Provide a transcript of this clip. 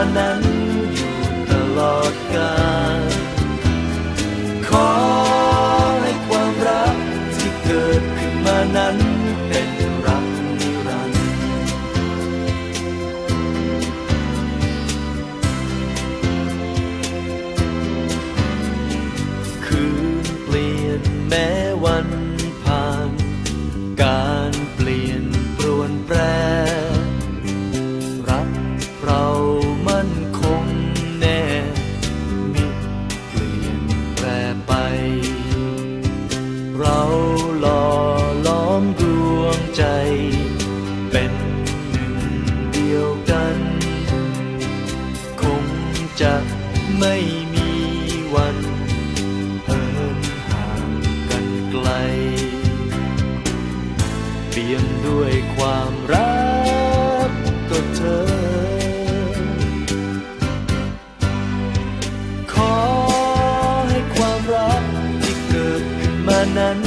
นมานั้นอยู่ตลอดกาลขอให้ความรักที่เกิดขึ้นมานั้น ใจ เป็นหนึ่งเดียวกัน คงจะไม่มีวันเหินห่างกันไกล เปี่ยมด้วยความรักก็เธอ ขอให้ความรักที่เกิดขึ้นมานั้น